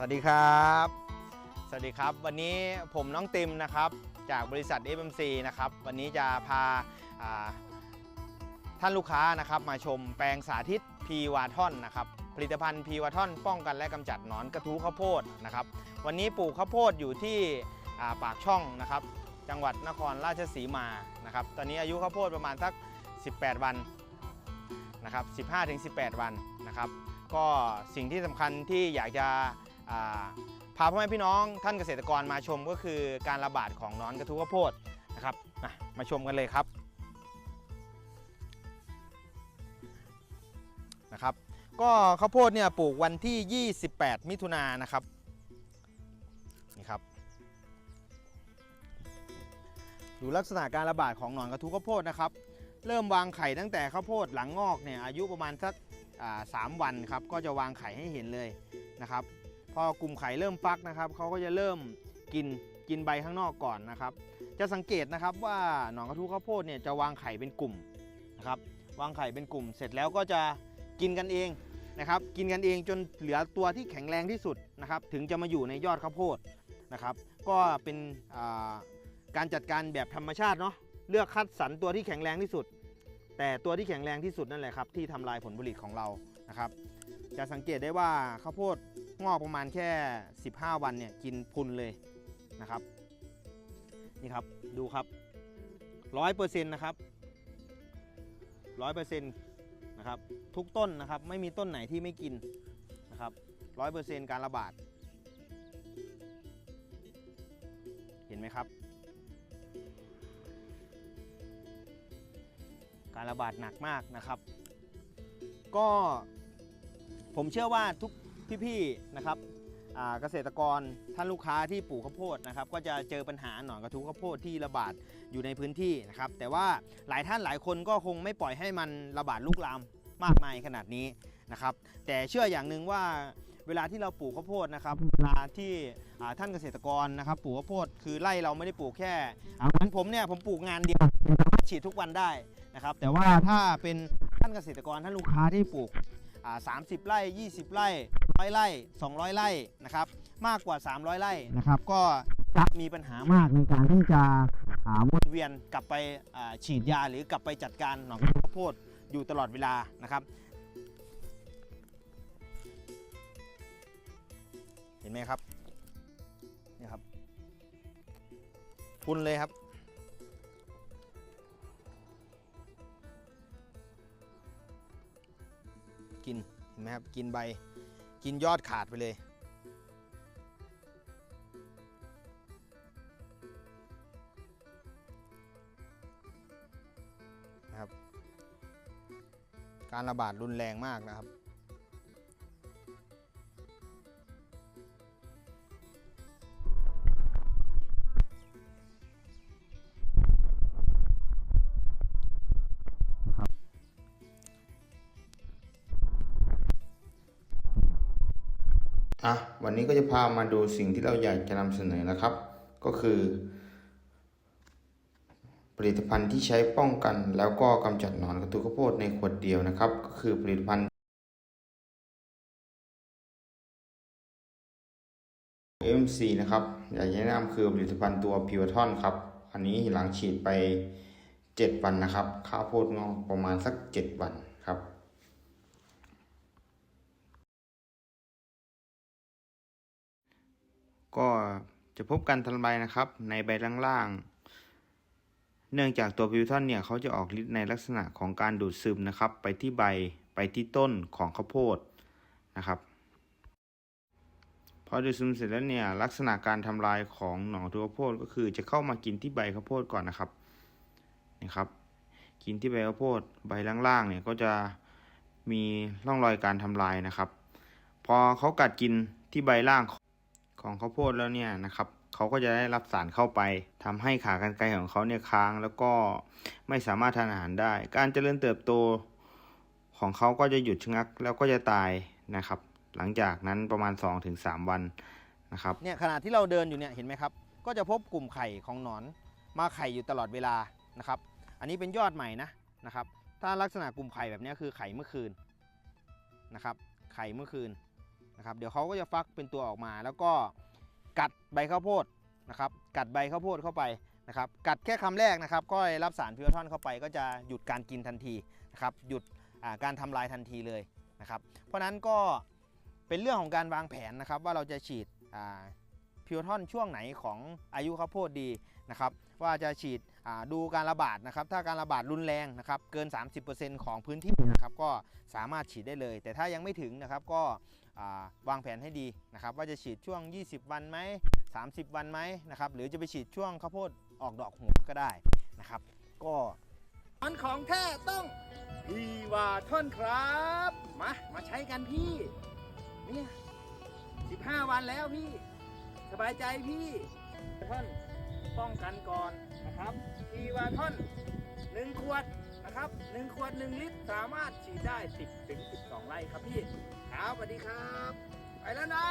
สวัสดีครับ สวัสดีครับ วันนี้ผมน้องติมนะครับ จากบริษัท FMC นะครับ วันนี้จะพาาท่านลูกค้านะครับ มาชมแปลงสาธิตพีวาทอนนะครับ ผลิตภัณฑ์พีวาทอนป้องกันและกำจัดหนอนกระทู้ข้าวโพดนะครับ วันนี้ปลูกข้าวโพดอยู่ที่าปากช่องนะครับ จังหวัดนครราชสีมานะครับ ตอนนี้อายุข้าวโพดประมาณสัก 18 วันนะครับ 15-18 วันนะครับ ก็สิ่งที่สำคัญที่อยากจะ พาพ่อแม่พี่น้องท่านเกษตรกรมาชมก็คือการระบาดของนอนกระทู้ข้าวโพดนะครับมามาชมกันเลยครับนะครับ ก็ข้าวโพดเนี่ยปลูกวันที่ 28 มิถุนายนนะครับนี่ครับดูลักษณะการระบาดของหนอนกระทู้ข้าวโพดนะครับ เริ่มวางไข่ตั้งแต่ข้าวโพดหลังงอกเนี่ยอายุประมาณสักสามวันครับก็จะวางไข่ให้เห็นเลยนะครับ พอกลุ่มไข่เริ่มฟักนะครับเขาก็จะเริ่มกินกินใบข้างนอกก่อนนะครับ จะสังเกตนะครับว่าหนอนกระทู้ข้าวโพดเนี่ยจะวางไข่เป็นกลุ่มนะครับวางไข่เป็นกลุ่ม เสร็จแล้วก็จะกินกันเองนะครับกินกันเองจนเหลือตัวที่แข็งแรงที่สุดนะครับถึงจะมาอยู่ในยอดข้าวโพดนะครับ ก็เป็นาการจัดการแบบธรรมชาติเนาะเลือกคัดสรรตัวที่แข็งแรงที่สุด แต่ตัวที่แข็งแรงที่สุดนั่นแหละครับที่ทำลายผลผลิตของเรานะครับ จะสังเกตได้ว่าข้าวโพด งอกประมาณแค่ 15 วันเนี่ยกินพุนเลยนะครับ นี่ครับดูครับร้อยเปอร์เซ็นต์นะครับร้อยเปอร์เซ็นต์นะครับทุกต้นนะครับไม่มีต้นไหนที่ไม่กินนะครับร้อยเปอร์เซ็นต์การระบาด เห็นไหมครับ การระบาดหนักมากนะครับ ก็ผมเชื่อว่าทุก พี่ๆนะครับเกษตรกรท่านลูกค้าที่ปลูกข้าวโพดนะครับก็จะเจอปัญหาหนอนกระทุ้ข้าวโพดที่ระบาดอยู่ในพื้นที่นะครับแต่ว่าหลายท่านหลายคนก็คงไม่ปล่อยให้มันระบาดลุกลามมากมายขนาดนี้นะครับแต่เชื่ออย่างหนึ่งว่าเวลาที่เราปลูกข้าวโพดนะครับเวลาที่ท่านเกษตรกรนะครับปลูกข้าวโพดคือไร่เราไม่ได้ปลูกแค่เหมือนผมเนี่ยผมปลูกงานเดียวสามารถฉีดทุกวันได้นะครับแต่ว่าถ้าเป็นท่านเกษตรกรท่านลูกค้าที่ปลูก 30 ไร่ 20 ไร่ ร้อยไร่ 200 ไร่นะครับมากกว่า 300 ไร่นะครับก็จะมีปัญหามากในการที่จะอ่าวนเวียนกลับไปอ่าฉีดยาหรือกลับไปจัดการหนอนข้าวโพดอยู่ตลอดเวลานะครับ เห็นไหมครับนี่ครับพุ่นเลยครับกินเห็นไหมครับกินใบ กินยอดขาดไปเลย นะครับ การระบาดรุนแรงมากนะครับะวันนี้ก็จะพามาดูสิ่งที่เราอยากจะนำเสนอนะครับ ก็คือ ผลิตภัณฑ์ที่ใช้ป้องกัน แล้วก็กำจัดหนอนกระตุกข้าวโพดในขวดเดียวนะครับ ก็คือผลิตภัณฑ์ MC นะครับ อยากแนะนำคือผลิตภัณฑ์ตัวพิวทอนครับ อันนี้หลังฉีดไป 7 วันนะครับ ข้าวโพดงอกประมาณสัก 7 วันครับ ก็จะพบการทลายนะครับ ในใบล่างๆ เนื่องจากตัวพิวทอนเนี่ยเขาจะออกฤทธิ์ในลักษณะของการดูดซึมนะครับ ไปที่ใบไปที่ต้นของข้าวโพดนะครับพอดูดซึมเสร็จแล้วเนี่ยลักษณะการทำลายของหนอนตัวข้าวโพดก็คือจะเข้ามากินที่ใบข้าวโพดก่อนนะครับนี่ครับ กินที่ใบข้าวโพดใบล่างๆเนี่ยก็จะมีร่องรอยการทำลายนะครับ พอเขากัดกินที่ใบล่าง ของข้าวโพดแล้วเนี่ยนะครับเขาก็จะได้รับสารเข้าไปทำให้ขากรรไกรของเขาเนี่ยค้าง แล้วก็ไม่สามารถทานอาหารได้ การเจริญเติบโตของเขาก็จะหยุดชะงักแล้วก็จะตายนะครับ หลังจากนั้นประมาณ 2-3 วันนะครับเนี่ยขณะที่เราเดินอยู่เนี่ยเห็นไหมครับ ก็จะพบกลุ่มไข่ของหนอนมาไข่อยู่ตลอดเวลานะครับ อันนี้เป็นยอดใหม่นะนะครับ ถ้าลักษณะกลุ่มไข่แบบนี้คือไข่เมื่อคืนนะครับ ไข่เมื่อคืน นะครับเดี๋ยวเขาก็จะฟักเป็นตัวออกมา แล้วก็กัดใบข้าวโพดนะครับกัดใบข้าวโพดเข้าไปนะครับกัดแค่คำแรกนะครับก็รับสารพิวทอนเข้าไปก็จะหยุดการกินทันทีนะครับหยุดการทำลายทันทีเลยนะครับเพราะฉะนั้นก็เป็นเรื่องของการวางแผนนะครับว่าเราจะฉีด พิวทอนช่วงไหนของอายุข้าวโพดดีนะครับว่าจะฉีดดูการระบาดนะครับถ้าการระบาดรุนแรงนะครับเกิน 30%ของพื้นที่นะครับก็สามารถฉีดได้เลย แต่ถ้ายังไม่ถึงนะครับก็วางแผนให้ดีนะครับว่าจะฉีดช่วง 20 วันไหม30 วันไหมนะครับหรือจะไปฉีดช่วงข้าวโพดออกดอกหัวก็ได้นะครับ ก็มันของแท้ต้องพีวาท่อนครับมามาใช้กันพี่เนี่ย15 วันแล้วพี่ สบายใจพี่ท่อนป้องกันก่อนนะครับทีวาท่อน1ขวดนะครับ1ขวด 1 ลิตรสามารถฉีดได้ 10ถึง12 ไร่ครับพี่ครับสวัสดีครับ ไปแล้วนะ